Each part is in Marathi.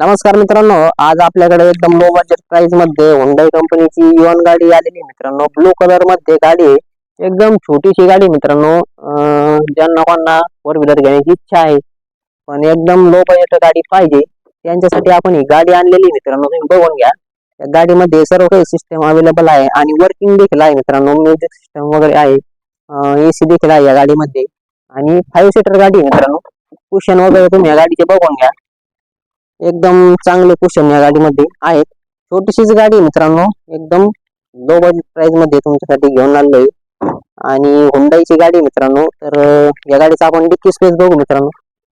नमस्कार मित्रांनो आज आपल्याकडे एकदम लो बजेट प्राइसमध्ये हुंडाई कंपनीची युवन गाडी आलेली मित्रांनो. ब्लू कलरमध्ये गाडी आहे. एकदम छोटीशी गाडी मित्रांनो. अं, ज्यांना कोणाला फोर व्हीलर घेण्याची इच्छा आहे. पण एकदम लो बजेट गाडी पाहिजे. त्यांच्यासाठी आपण ही गाडी आणलेली मित्रांनो. तुम्ही बघून घ्या. या गाडीमध्ये सर्व काही सिस्टम अवेलेबल आहे आणि वर्किंग देखील आहे मित्रांनो. म्युझिक सिस्टम वगैरे आहे. एसी देखील आहे या गाडीमध्ये. आणि फाईव्ह सीटर गाडी आहे मित्रांनो. कुशन वगैरे तुम्ही या गाडीचे बघून घ्या. एकदम चांगले कुशन या गाडीमध्ये आहेत. छोटीशीच गाडी मित्रांनो. एकदम लो बजेट प्राइसमध्ये तुमच्यासाठी घेऊन आलोय. आणि हुंडाईची गाडी मित्रांनो. तर या गाडीचा आपण डिक्की स्पेस बघू मित्रांनो.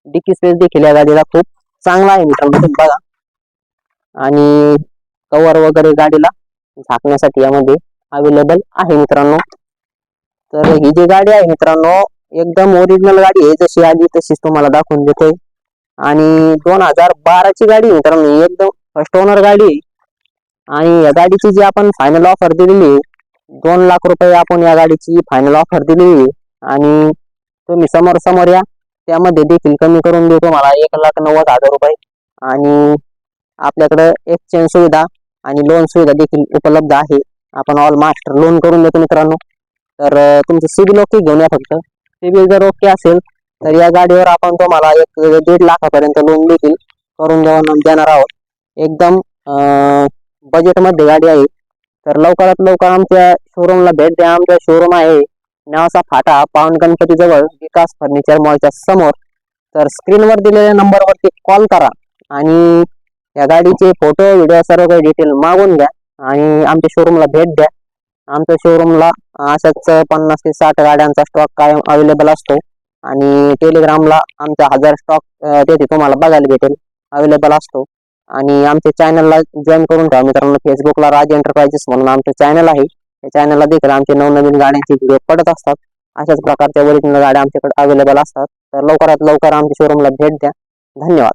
डिक्की स्पेस देखील या गाडीला खूप चांगला आहे मित्रांनो. बघा. आणि कवर वगैरे गाडीला झाकण्यासाठी यामध्ये अवेलेबल आहे मित्रांनो. तर ही जी गाडी आहे मित्रांनो एकदम ओरिजिनल गाडी आहे. जशी आली तशीच तुम्हाला दाखवून देतोय. आणि दोन हजार बाराची गाडी मित्रांनो. एकदम फर्स्ट ओनर गाडी आणि या गाडीची जी आपण फायनल ऑफर दिलेली आहे दोन लाख रुपये आपण या गाडीची फायनल ऑफर दिलेली आहे. आणि तुम्ही समोर समोर या. त्यामध्ये देखील कमी करून देऊ तुम्हाला एक लाख नव्वद हजार रुपये. आणि आपल्याकडे एक्सचेंज सुविधा आणि लोन सुविधा देखील उपलब्ध आहे. आपण ऑल मास्टर लोन करून देतो मित्रांनो. तर तुमचं सिबिल ओके घेऊन या फक्त. सिबिल जर ओके असेल तर या गाडीवर आपण तुम्हाला एक दीड लाखापर्यंत लोन देखील करून देणार आहोत. एकदम बजेटमध्ये गाडी आहे. तर लवकरात लवकर आमच्या शोरूमला भेट द्या. आमचा शोरूम आहे नावाचा फाटा पावन गणपती जवळ विकास फर्निचर मॉलच्या समोर. तर स्क्रीनवर दिलेल्या नंबरवरती कॉल करा आणि या गाडीचे फोटो व्हिडिओ सर्व काही डिटेल मागून घ्या आणि आमच्या शोरूमला भेट द्या. आमच्या शोरूमला अशाच पन्नास ते साठ गाड्यांचा स्टॉक कायम अवेलेबल असतो. आणि टेलिग्रामला आमचा हजार स्टॉक तेथे तुम्हाला बघायला भेटेल. अवेलेबल असतो. आणि आमच्या चॅनलला जॉईन करून ठेवा मित्रांनो. फेसबुकला राज एंटरप्राइजेस म्हणून आमचं चॅनल आहे. त्या चॅनलला देखील आमचे नवनवीन गाड्यांचे व्हिडिओ पडत असतात. अशाच प्रकारच्या ओरिजिनल गाड्या आमच्याकडे अवेलेबल असतात. तर लवकरात लवकर आमच्या शोरूमला भेट द्या. धन्यवाद.